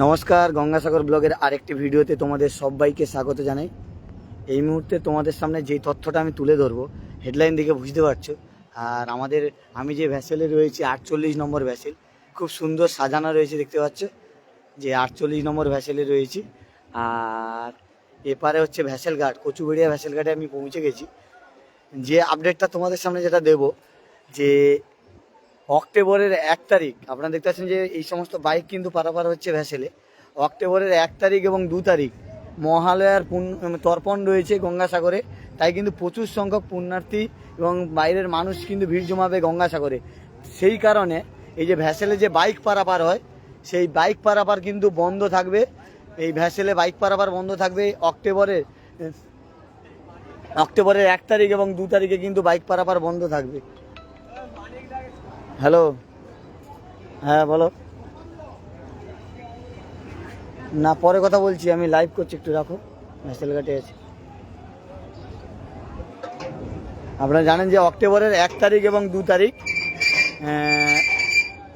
নমস্কার, গঙ্গাসাগর ব্লগের আরেকটি ভিডিওতে তোমাদের সবাইকে স্বাগত জানাই। এই মুহূর্তে তোমাদের সামনে যে তথ্যটা আমি তুলে ধরবো হেডলাইন দেখে বুঝতে পারছ। আর আমাদের, আমি যে ভ্যাসেলে রয়েছি, আটচল্লিশ নম্বর ভ্যাসেল খুব সুন্দর সাজানো রয়েছে, দেখতে পাচ্ছ? যে আটচল্লিশ নম্বর ভ্যাসেলে রয়েছি। আর এপারে হচ্ছে ভ্যাসেল ঘাট কচুবেড়িয়া ভ্যাসেল ঘাটে আমি পৌঁছে গেছি। যে আপডেটটা তোমাদের সামনে যেটা দেব, যে অক্টোবরের এক তারিখ, আপনারা দেখতে পাচ্ছেন যে এই সমস্ত বাইক কিন্তু পারাপার হচ্ছে ভ্যাসেলে। অক্টোবরের এক তারিখ এবং দু তারিখ মহালয়ার তর্পণ রয়েছে গঙ্গাসাগরে। তাই কিন্তু প্রচুর সংখ্যক পুণ্যার্থী এবং বাইরের মানুষ কিন্তু ভিড় জমাবে গঙ্গাসাগরে। সেই কারণে এই যে ভ্যাসেলে যে বাইক পারাপার হয়, সেই বাইক পারাপার কিন্তু বন্ধ থাকবে। এই ভ্যাসেলে বাইক পারাপার বন্ধ থাকবে অক্টোবরের অক্টোবরের এক তারিখ এবং দু তারিখে কিন্তু বাইক পারাপার বন্ধ থাকবে। হ্যালো। হ্যাঁ বলো। না, পরে কথা বলছি, আমি লাইভ করছি, একটু রাখো। ভ্যাসেল ঘাটে আছি। আপনারা জানেন যে অক্টোবরের এক তারিখ এবং দু তারিখ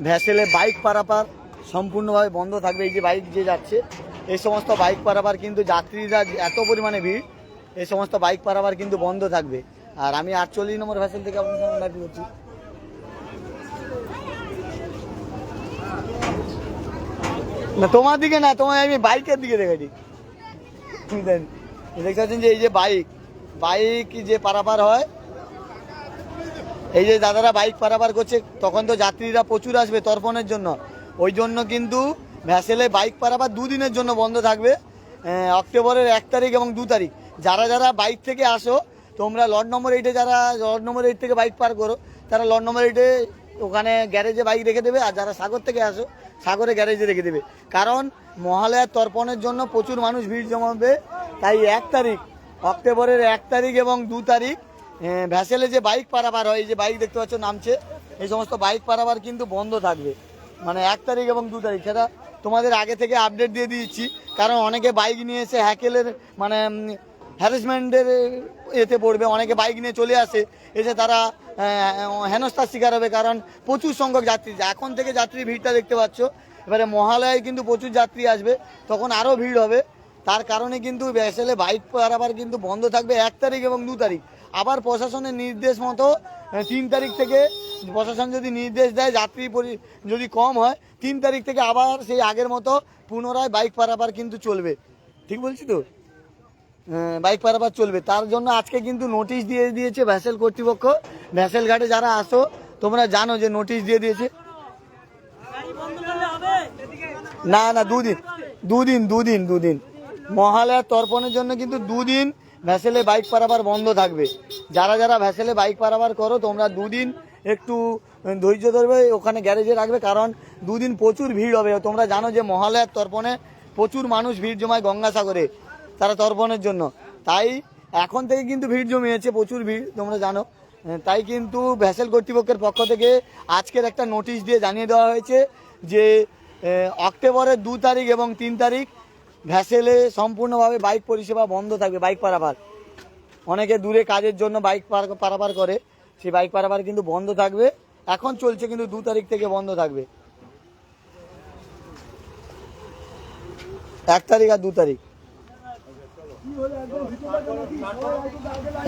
ভ্যাসেলে বাইক পারাপার সম্পূর্ণভাবে বন্ধ থাকবে। এই যে বাইক যে যাচ্ছে, এই সমস্ত বাইক পারাপার কিন্তু যাত্রীরা এত পরিমাণে ভিড়, এই সমস্ত বাইক পারাপার কিন্তু বন্ধ থাকবে। আর আমি আটচল্লিশ নম্বর ভ্যাসেল থেকে আপনার সঙ্গে করছি। না, তোমার দিকে না তোমার আমি বাইকের দিকে দেখেছি? দেখতে পাচ্ছেন যে এই যে বাইক বাইক যে পারাপার হয়, এই যে দাদারা বাইক পারাপার করছে, তখন তো যাত্রীরা প্রচুর আসবে তর্পণের জন্য ওই জন্য কিন্তু ভ্যাসেলে বাইক পারাপার দুদিনের জন্য বন্ধ থাকবে অক্টোবরের এক তারিখ এবং দু তারিখ যারা যারা বাইক থেকে আসো, তোমরা লট নম্বর এইটে যারা লট নম্বর এইট থেকে বাইক পার করো, তারা লট নম্বর এইটে ওখানে গ্যারেজে বাইক রেখে দেবে আর যারা সাগর থেকে আসো, সাগরে গ্যারেজে রেখে দেবে। কারণ মহালয়ার তর্পণের জন্য প্রচুর মানুষ ভিড় জমাবে, তাই এক তারিখ, অক্টোবরের এক তারিখ এবং দু তারিখ ভ্যাসেলে যে বাইক পারাবার হয় যে বাইক দেখতে পাচ্ছ নামছে, এই সমস্ত বাইক পারাবার কিন্তু বন্ধ থাকবে। মানে এক তারিখ এবং দু তারিখ, সেটা তোমাদের আগে থেকে আপডেট দিয়ে দিয়েছি, কারণ অনেকে বাইক নিয়ে এসে হ্যাকেলের মানে হ্যারাসমেন্টের এতে পড়বে, অনেকে বাইক নিয়ে চলে আসে, এসে তারা হেনস্থার শিকার হবে, কারণ প্রচুর সংখ্যক যাত্রী। এখন থেকে যাত্রী ভিড়টা দেখতে পাচ্ছ। এবারে মহালয়ায় কিন্তু প্রচুর যাত্রী আসবে, তখন আরও ভিড় হবে। তার কারণে কিন্তু ভ্যাসেলে বাইক পারাবার কিন্তু বন্ধ থাকবে এক তারিখ এবং দু তারিখ। আবার প্রশাসনের নির্দেশ মতো তিন তারিখ থেকে প্রশাসন যদি নির্দেশ দেয় যাত্রী পরি- যদি কম হয়, তিন তারিখ থেকে আবার সেই আগের মতো পুনরায় বাইক পারাপার কিন্তু চলবে। ঠিক বলছি তো? বাইক পারাপার চলবে। তার জন্য আজকে কিন্তু নোটিশ দিয়ে দিয়েছে ভ্যাসেল কর্তৃপক্ষ। ভ্যাসেল ঘাটে যারা আসো, তোমরা জানো যে নোটিশ দিয়ে দিয়েছে। না না, দুদিন। দুদিন দুদিন দুদিন। মহালয়ার তর্পণের জন্য কিন্তু দুদিন ভ্যাসেলে বাইক পারাবার বন্ধ থাকবে। যারা যারা ভ্যাসেলে বাইক পারাবার করো, তোমরা দুদিন একটু ধৈর্য ধরবে, ওখানে গ্যারেজে রাখবে। কারণ দুদিন প্রচুর ভিড় হবে। তোমরা জানো যে মহালয়ার তর্পণে প্রচুর মানুষ ভিড় জমায় গঙ্গাসাগরে। তারা তর্পণের জন্য। তাই এখন থেকে কিন্তু ভিড় জমিয়েছে, প্রচুর ভিড়, তোমরা জানো। তাই কিন্তু ভ্যাসেল কর্তৃপক্ষের পক্ষ থেকে আজকের একটা নোটিশ দিয়ে জানিয়ে দেওয়া হয়েছে যে অক্টোবরের দু তারিখ এবং তিন তারিখ ভ্যাসেলে সম্পূর্ণভাবে বাইক পরিষেবা বন্ধ থাকবে, বাইক পারাপার। অনেকে দূরে কাজের জন্য বাইক পার- পারাপার করে। সেই বাইক পারাপার কিন্তু বন্ধ থাকবে। এখন চলছে কিন্তু দু তারিখ থেকে বন্ধ থাকবে। এক তারিখ আর দু তারিখ।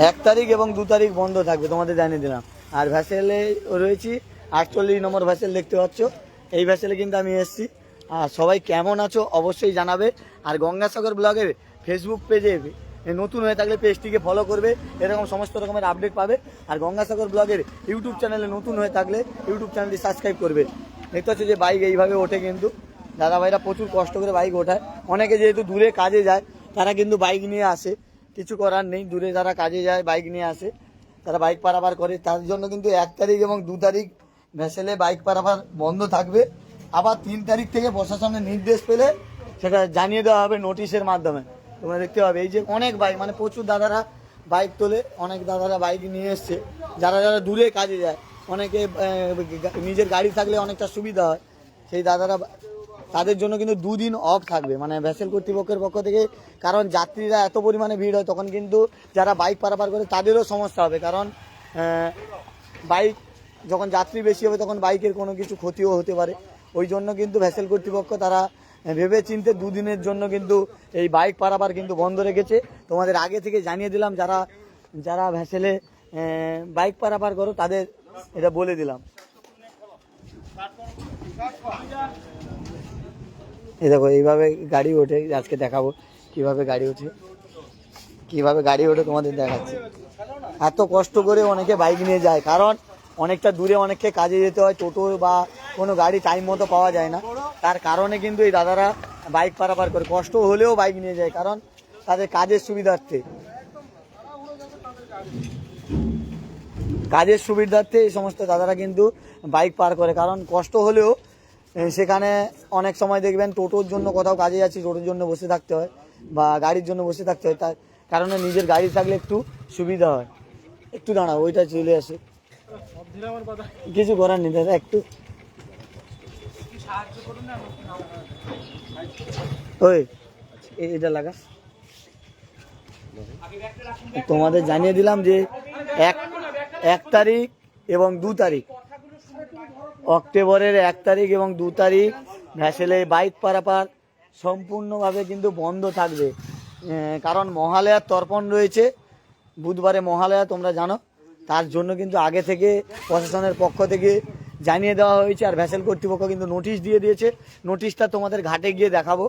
এক তারিখ এবং দু তারিখ বন্ধ থাকবে, তোমাদের জানিয়ে দিলাম। আর ভ্যাসেলে রয়েছি, আটচল্লিশ নম্বর ভ্যাসেল দেখতে পাচ্ছ। এই ভ্যাসেলে কিন্তু আমি এসেছি। আর সবাই কেমন আছো অবশ্যই জানাবে। আর গঙ্গাসাগর ব্লগের ফেসবুক পেজে নতুন হয়ে থাকলে পেজটিকে ফলো করবে, এরকম সমস্ত রকমের আপডেট পাবে। আর গঙ্গাসাগর ব্লগের ইউটিউব চ্যানেলে নতুন হয়ে থাকলে ইউটিউব চ্যানেলটি সাবস্ক্রাইব করবে। দেখতে হচ্ছে যে বাইক এইভাবে ওঠে কিন্তু। দাদা ভাইরা প্রচুর কষ্ট করে বাইক ওঠায়। অনেকে যেহেতু দূরে কাজে যায় তারা কিন্তু বাইক নিয়ে আসে। কিছু করার নেই, দূরে যারা কাজে যায় বাইক নিয়ে আসে। তারা বাইক পারাবার করে, তার জন্য কিন্তু এক তারিখ এবং দু তারিখ ভেসেলে বাইক পারাবার বন্ধ থাকবে। আবার তিন তারিখ থেকে প্রশাসনের নির্দেশ পেলে সেটা জানিয়ে দেওয়া হবে নোটিশের মাধ্যমে। তোমরা দেখতে পাবে, এই যে অনেক বাইক মানে প্রচুর দাদারা বাইক তোলে, অনেক দাদারা বাইক নিয়ে এসছে। যারা যারা দূরে কাজে যায়, অনেকে নিজের গাড়ি থাকলে অনেকটা সুবিধা হয়। সেই দাদারা তাদের জন্য কিন্তু দুদিন অফ থাকবে। মানে ভ্যাসেল কর্তৃপক্ষের পক্ষ থেকে, কারণ যাত্রীরা এত পরিমাণে ভিড় হয়, তখন কিন্তু যারা বাইক পারাপার করে, তাদেরও সমস্যা হবে। কারণ বাইক যখন যাত্রী বেশি হবে, তখন বাইকের কোনো কিছু ক্ষতিও হতে পারে। ওই জন্য কিন্তু ভ্যাসেল কর্তৃপক্ষ তারা ভেবে চিনতে দুদিনের জন্য কিন্তু এই বাইক পারাবার কিন্তু বন্ধ রেখেছে। তোমাদের আগে থেকে জানিয়ে দিলাম, যারা যারা ভ্যাসেলে বাইক পারাপার করো, তাদের এটা বলে দিলাম। এই দেখো, এইভাবে গাড়ি ওঠে, আজকে দেখাবো কীভাবে গাড়ি ওঠে। কীভাবে গাড়ি ওঠে তোমাদের দেখাচ্ছি। এত কষ্ট করে অনেকে বাইক নিয়ে যায়, কারণ অনেকটা দূরে অনেককে কাজে যেতে হয়, টোটো বা কোনো গাড়ি টাইম মতো পাওয়া যায় না। তার কারণে কিন্তু এই দাদারা বাইক পারাপার করে, কষ্ট হলেও বাইক নিয়ে যায়, কারণ তাদের কাজের সুবিধার্থে। কাজের সুবিধার্থে এই সমস্ত দাদারা কিন্তু বাইক পার করে, কারণ কষ্ট হলেও সেখানে অনেক সময় দেখবেন টোটোর জন্য কোথাও কাজে যাচ্ছি, টোটোর জন্য বসে থাকতে হয় বা গাড়ির জন্য বসে থাকতে হয়। তার কারণে নিজের গাড়ি থাকলে একটু সুবিধা হয়। একটু দাঁড়াও, ওইটা চলে আসে। কিছু করার নেই দাদা, একটু। ওই এটা লাগা। তোমাদের জানিয়ে দিলাম যে এক এক তারিখ এবং দু তারিখ। অক্টোবরের এক তারিখ এবং দু তারিখ ভ্যাসেলে বাইক পারাপার সম্পূর্ণভাবে কিন্তু বন্ধ থাকবে। কারণ মহালয়ার তর্পণ রয়েছে। বুধবারে মহালয়া, তোমরা জানো। তার জন্য কিন্তু আগে থেকে প্রশাসনের পক্ষ থেকে জানিয়ে দেওয়া হয়েছে আর ভ্যাসেল কর্তৃপক্ষ কিন্তু নোটিশ দিয়ে দিয়েছে। নোটিশটা তোমাদের ঘাটে গিয়ে দেখাবো।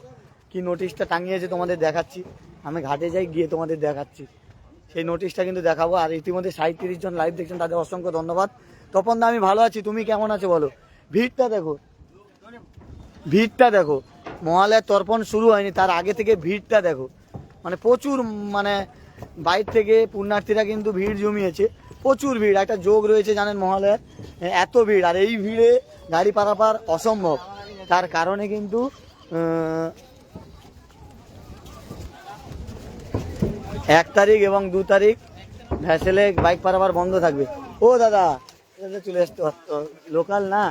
কি নোটিশটা টাঙিয়েছে তোমাদের দেখাচ্ছি। আমি ঘাটে যাই, গিয়ে তোমাদের দেখাচ্ছি। সেই নোটিশটা কিন্তু দেখাবো। আর ইতিমধ্যে সাঁত্রিশ জন লাইভ দেখছেন, তাদের অসংখ্য ধন্যবাদ। তপন দা, আমি ভালো আছি, তুমি কেমন আছো বলো? ভিড়টা দেখো। ভিড়টা দেখো। মহালয়ার তর্পণ শুরু হয়নি, তার আগে থেকে ভিড়টা দেখো। মানে প্রচুর মানে বাইর থেকে পুণ্যার্থীরা কিন্তু ভিড় জমিয়েছে। প্রচুর ভিড়, একটা যোগ রয়েছে জানেন মহালয়ার, এত ভিড়, আর এই ভিড়ে গাড়ি পারাপার অসম্ভব। তার কারণে কিন্তু এক তারিখ এবং দু তারিখ ভ্যাসেলে বাইক পারাবার বন্ধ থাকবে। ও দাদা দাদা চলে আসতে পারতো। লোকাল না।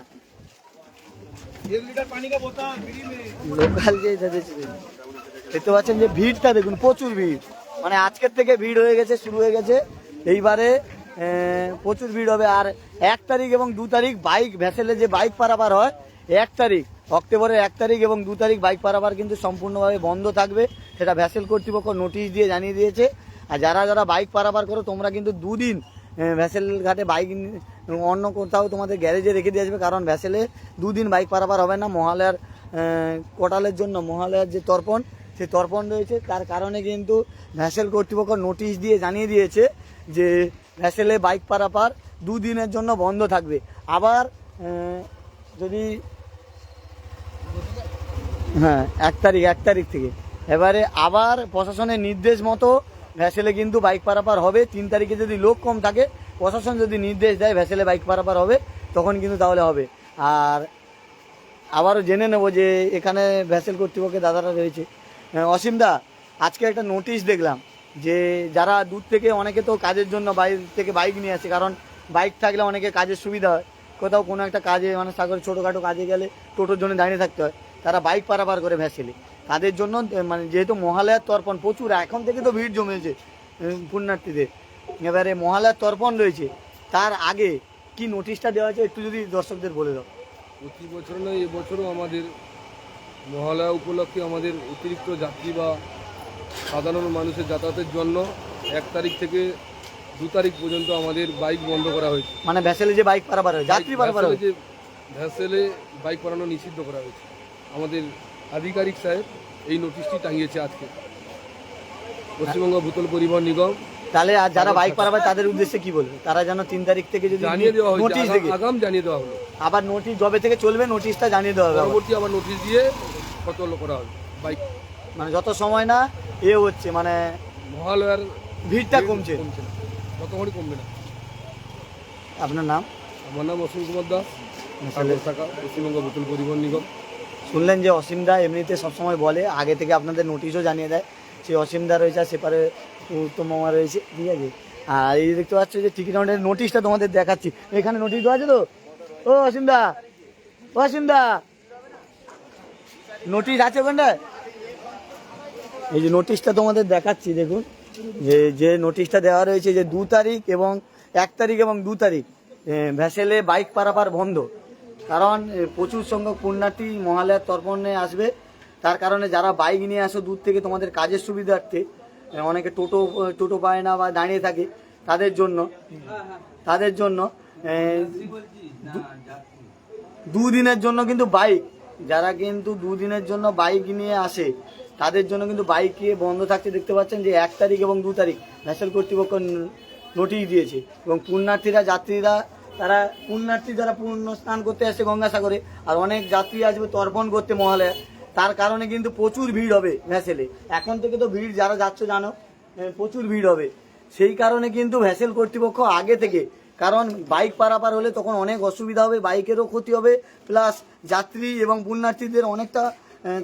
লোকাল যে দেখতে পাচ্ছেন যে ভিড়টা দেখুন, প্রচুর ভিড়। মানে আজকের থেকে ভিড় হয়ে গেছে, শুরু হয়ে গেছে। এইবারে প্রচুর ভিড় হবে। আর এক তারিখ এবং দু তারিখ বাইক ভ্যাসেলে যে বাইক পারাবার হয়, এক তারিখ, অক্টোবরের এক তারিখ এবং দু তারিখ বাইক পারাবার কিন্তু সম্পূর্ণভাবে বন্ধ থাকবে। সেটা ভ্যাসেল কর্তৃপক্ষ নোটিশ দিয়ে জানিয়ে দিয়েছে। আর যারা যারা বাইক পারাবার করো, তোমরা কিন্তু দুদিন ভ্যাসেল ঘাটে বাইক অন্য কোথাও তোমাদের গ্যারেজে রেখে দিয়ে আসবে, কারণ ভ্যাসেলে দুদিন বাইক পারাপার হবে না। মহালয়ার কোটালের জন্য, মহালয়ার যে তর্পণ, সে তর্পণ রয়েছে। তার কারণে কিন্তু ভ্যাসেল কর্তৃপক্ষ নোটিশ দিয়ে জানিয়ে দিয়েছে যে ভ্যাসেলে বাইক পারাপার দুদিনের জন্য বন্ধ থাকবে। আবার যদি হ্যাঁ এক তারিখ এক তারিখ থেকে। এবারে আবার প্রশাসনের নির্দেশ মতো ভ্যাসেলে কিন্তু বাইক পারাপার হবে। তিন তারিখে যদি লোক কম থাকে প্রশাসন যদি নির্দেশ দেয় ভ্যাসেলে বাইক পারাপার হবে তখন কিন্তু তাহলে হবে। আর আবারও জেনে নেব যে এখানে ভ্যাসেল কর্তৃপক্ষের দাদারা রয়েছে। আহ, অসীম দা আজকে একটা নোটিশ দেখলাম যে যারা দূর থেকে অনেকে তো কাজের জন্য বাইরে থেকে বাইক নিয়ে আসে কারণ বাইক থাকলে অনেকে কাজের সুবিধা হয়। কোথাও কোনো একটা কাজে মানে সাগরে ছোটোখাটো কাজে গেলে টোটোর জন্য দাঁড়িয়ে থাকতে হয়। তারা বাইক পারাপার করে ভ্যাসেলে। তাদের জন্য মানে যেহেতু মহালয়ার তর্পণ প্রচুর এখন থেকে তো ভিড় জমেছে পুণ্যার্থীদের। এবারে মহালয়ার তর্পণ রয়েছে তার আগে কি নোটিশটা দেওয়া হয়েছে একটু যদি দর্শকদের বলে দাও? প্রতি বছর নয় এবছরও আমাদের মহালয়া উপলক্ষে আমাদের অতিরিক্ত যাত্রী বা সাধারণ মানুষের যাতায়াতের জন্য এক তারিখ থেকে দু তারিখ পর্যন্ত আমাদের বাইক বন্ধ করা হয়েছে। মানে ভ্যাসেলে যে বাইক পারাবার হয় যাত্রী পারাবার হয়? ভ্যাসেলে যে ভ্যাসেলে বাইক পারানো নিষিদ্ধ করা হয়েছে। আমাদের আধিকারিক সাহেব এই নোটিশটি টাঙিয়েছে আজকে। পশ্চিমবঙ্গ ভূতল পরিবহন নিগম। তাহলে আর যারা বাইক পারাবে তাদের উদ্দেশ্যে কি বলবে? তারা যেন তিন তারিখ থেকে যদি জানিয়ে দেওয়া হয়েছে নোটিশ আগাম- দেখে। আগাম জানিয়ে দেওয়া হলো। আবার নোটিশ জবে থেকে চলবে নোটিশটা জানিয়ে দেওয়া হবে। পরবর্তী আবার নোটিশ দিয়ে কত করা হবে? বাইক মানে যত সময় না এ হচ্ছে মানে মহালয়ার ভিড়টা কমছে। কমছে না। যতক্ষণই কমবে না? আপনার নাম? আমার নাম অসীম কুমার দাস। পশ্চিমবঙ্গ ভূতল পরিবহন নিগম। শুনলেন যে অসীমদা এমনিতে সবসময় বলে, আগে থেকে আপনাদের নোটিশও জানিয়ে দেয় সেই অসীমদা রয়েছে, আর সেপারে উত্তম মামা রয়েছে। ঠিক আছে? আর এই দেখতে পাচ্ছ যে টিকিট কাউন্টারের নোটিশটা তোমাদের দেখাচ্ছি। এখানে নোটিশ দেওয়া আছে তো? ও অসীমদা ও অসীমদা নোটিশ আছে ওখানটায় এই যে নোটিশটা তোমাদের দেখাচ্ছি, দেখুন। যে যে নোটিশটা দেওয়া রয়েছে যে দু তারিখ এবং এক তারিখ এবং দু তারিখ ভ্যাসেলে বাইক পারাপার বন্ধ। কারণ প্রচুর সংখ্যক পুণ্যার্থী মহালয়ার তর্পণে আসবে। তার কারণে যারা বাইক নিয়ে আসো দূর থেকে তোমাদের কাজের সুবিধার্থে অনেকে টোটো টোটো পায় না বা দাঁড়িয়ে থাকে, তাদের জন্য তাদের জন্য দুদিনের জন্য কিন্তু বাইক, যারা কিন্তু দুদিনের জন্য বাইক নিয়ে আসে, তাদের জন্য কিন্তু বাইকে বন্ধ থাকতে দেখতে পাচ্ছেন যে এক তারিখ এবং দু তারিখ ভ্যাসেল কর্তৃপক্ষ নোটিশ দিয়েছে এবং পুণ্যার্থীরা, যাত্রীরা তারা পুণ্যার্থী যারা পূর্ণ স্নান করতে আসছে গঙ্গাসাগরে, আর অনেক যাত্রী আসবে তর্পণ করতে মহালয়া। তার কারণে কিন্তু প্রচুর ভিড় হবে ভ্যাসেলে। এখন থেকে তো ভিড় যারা যাচ্ছ জানো প্রচুর ভিড় হবে। সেই কারণে কিন্তু ভ্যাসেল কর্তৃপক্ষ আগে থেকে, কারণ বাইক পারাপার হলে তখন অনেক অসুবিধা হবে, বাইকেরও ক্ষতি হবে, প্লাস যাত্রী এবং পুণ্যার্থীদের অনেকটা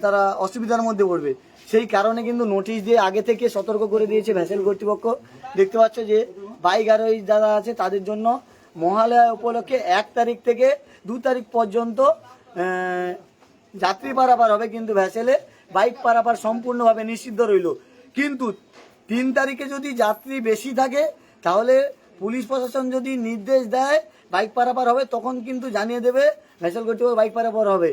তারা অসুবিধার মধ্যে পড়বে। সেই কারণে কিন্তু নোটিশ দিয়ে আগে থেকে সতর্ক করে দিয়েছে ভ্যাসেল কর্তৃপক্ষ। দেখতে পাচ্ছ যে বাইক আরোহী যারা আছে তাদের জন্য মহালয়া উপলক্ষে এক তারিখ থেকে দু তারিখ পর্যন্ত যাত্রী পারাপার হবে কিন্তু ভ্যাসেলে, বাইক পারাপার সম্পূর্ণভাবে নিষিদ্ধ রইল। কিন্তু তিন তারিখে যদি যাত্রী বেশি থাকে, তাহলে পুলিশ প্রশাসন যদি নির্দেশ দেয় বাইক পারাপার হবে, তখন কিন্তু জানিয়ে দেবে ভ্যাসেল কর্তৃপক্ষ বাইক পারাপার হবে।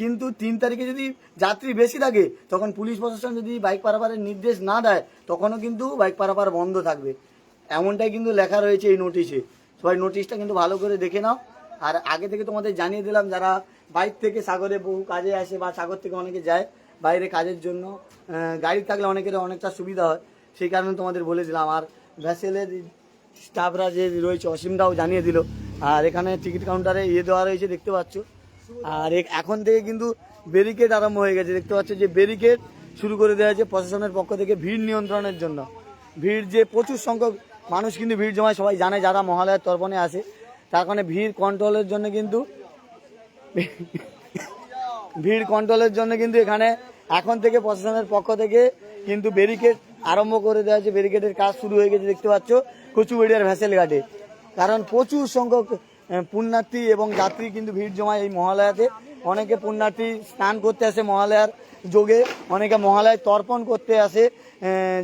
কিন্তু তিন তারিখে যদি যাত্রী বেশি থাকে, তখন পুলিশ প্রশাসন যদি বাইক পারাপারের নির্দেশ না দেয়, তখনও কিন্তু বাইক পারাপার বন্ধ থাকবে। এমনটাই কিন্তু লেখা রয়েছে এই নোটিশে। সবাই নোটিশটা কিন্তু ভালো করে দেখে নাও। আর আগে থেকে তোমাদের জানিয়ে দিলাম, যারা বাইক থেকে সাগরে বহু কাজে আসে বা সাগর থেকে অনেকে যায় বাইরে কাজের জন্য গাড়ি থাকলে অনেকের অনেকটা সুবিধা হয়। সেই কারণে তোমাদের বলে দিলাম। আর ভ্যাসেলের স্টাফরা যে রয়েছে, অসীমরাও জানিয়ে দিল। আর এখানে টিকিট কাউন্টারে ইয়ে দেওয়া রয়েছে, দেখতে পাচ্ছ। আর এখন থেকে কিন্তু ব্যারিকেড আরম্ভ হয়ে গেছে। দেখতে পাচ্ছ যে ব্যারিকেড শুরু করে দেওয়া হয়েছে প্রশাসনের পক্ষ থেকে ভিড় নিয়ন্ত্রণের জন্য। ভিড় যে প্রচুর সংখ্যক মানুষ কিন্তু ভিড় জমায়, সবাই জানে যারা মহালয়ার তর্পণে আসে। তার কারণে ভিড় কন্ট্রোলের জন্য কিন্তু ভিড় কন্ট্রোলের জন্য কিন্তু এখানে এখন থেকে প্রশাসনের পক্ষ থেকে কিন্তু ব্যারিকেড আরম্ভ করে দেওয়া হয়েছে। ব্যারিকেডের কাজ শুরু হয়ে গেছে, দেখতে পাচ্ছ, কচুবেড়িয়ার ভ্যাসেল ঘাটে। কারণ প্রচুর সংখ্যক পুণ্যার্থী এবং যাত্রী কিন্তু ভিড় জমায় এই মহালয়াতে। অনেকে পুণ্যার্থী স্নান করতে আসে মহালয়ার যোগে, অনেকে মহালয়ায় তর্পণ করতে আসে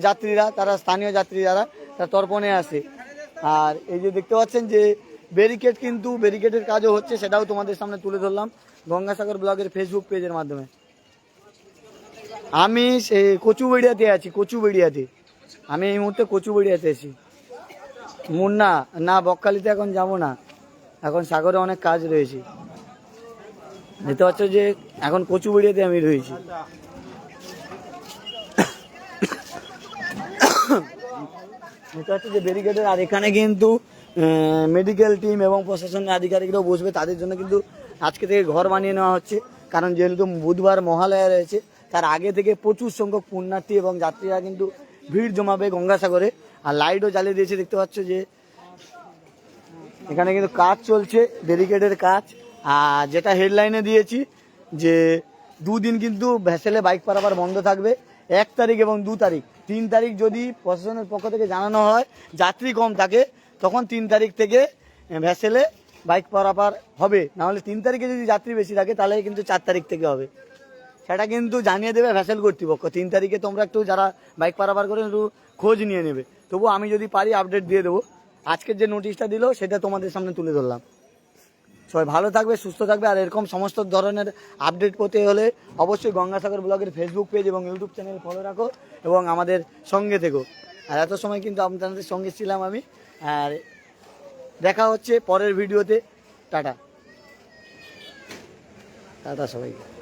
যাত্রীরা, তারা স্থানীয় যাত্রী যারা তারা তর্পণে আসে আর এই যে দেখতে পাচ্ছেন যে ব্যারিকেড কিন্তু ব্যারিকেডের কাজও হচ্ছে, সেটাও তোমাদের সামনে তুলে ধরলাম গঙ্গাসাগর ব্লগের ফেসবুক পেজের মাধ্যমে। আমি সে কচুবেড়িয়াতে আছি, কচুবেড়িয়াতে। আমি এই মুহূর্তে কচুবেড়িয়াতে আছি। মুন্না, না, বকখালিতে এখন যাব না। এখন সাগরে অনেক কাজ রয়েছে। দেখতে পাচ্ছ যে এখন কচুবেড়িয়াতে আমি রয়েছি। দেখতে পাচ্ছ যে ব্যারিকেডের আর এখানে কিন্তু মেডিকেল টিম এবং প্রশাসনের আধিকারিকরাও বসবে। তাদের জন্য কিন্তু আজকে থেকে ঘর বানিয়ে নেওয়া হচ্ছে। কারণ যেহেতু বুধবার মহালয়া রয়েছে, তার আগে থেকে প্রচুর সংখ্যক পুণ্যার্থী এবং যাত্রীরা কিন্তু ভিড় জমাবে গঙ্গাসাগরে। আর লাইটও জ্বালিয়ে দিয়েছে, দেখতে পাচ্ছ যে এখানে কিন্তু কাজ চলছে ব্যারিকেডের কাজ। আর যেটা হেডলাইনে দিয়েছি যে, দুদিন কিন্তু ভ্যাসেলে বাইক পারাবার বন্ধ থাকবে। এক তারিখ এবং দু তারিখ। তিন তারিখ যদি প্রশাসনের পক্ষ থেকে জানানো হয়, যাত্রী কম থাকে, তখন তিন তারিখ থেকে ভ্যাসেলে বাইক পারাপার হবে। নাহলে তিন তারিখে যদি যাত্রী বেশি থাকে, তাহলে কিন্তু চার তারিখ থেকে হবে। সেটা কিন্তু জানিয়ে দেবে ভ্যাসেল কর্তৃপক্ষ। তিন তারিখে তোমরা একটু যারা বাইক পারাপার করে একটু খোঁজ নিয়ে নেবে। তবু আমি যদি পারি, আপডেট দিয়ে দেবো। আজকের যে নোটিশটা দিল, সেটা তোমাদের সামনে তুলে ধরলাম। সবাই ভালো থাকবে, সুস্থ থাকবে। আর এরকম সমস্ত ধরনের আপডেট পেতে হলে অবশ্যই গঙ্গাসাগর ব্লগের ফেসবুক পেজ এবং ইউটিউব চ্যানেল ফলো রাখো এবং আমাদের সঙ্গে থেকো। আর এত সময় কিন্তু আপনাদের সঙ্গে ছিলাম আমি। আর দেখা হচ্ছে পরের ভিডিওতে টাটা। টাটা সবাইকে।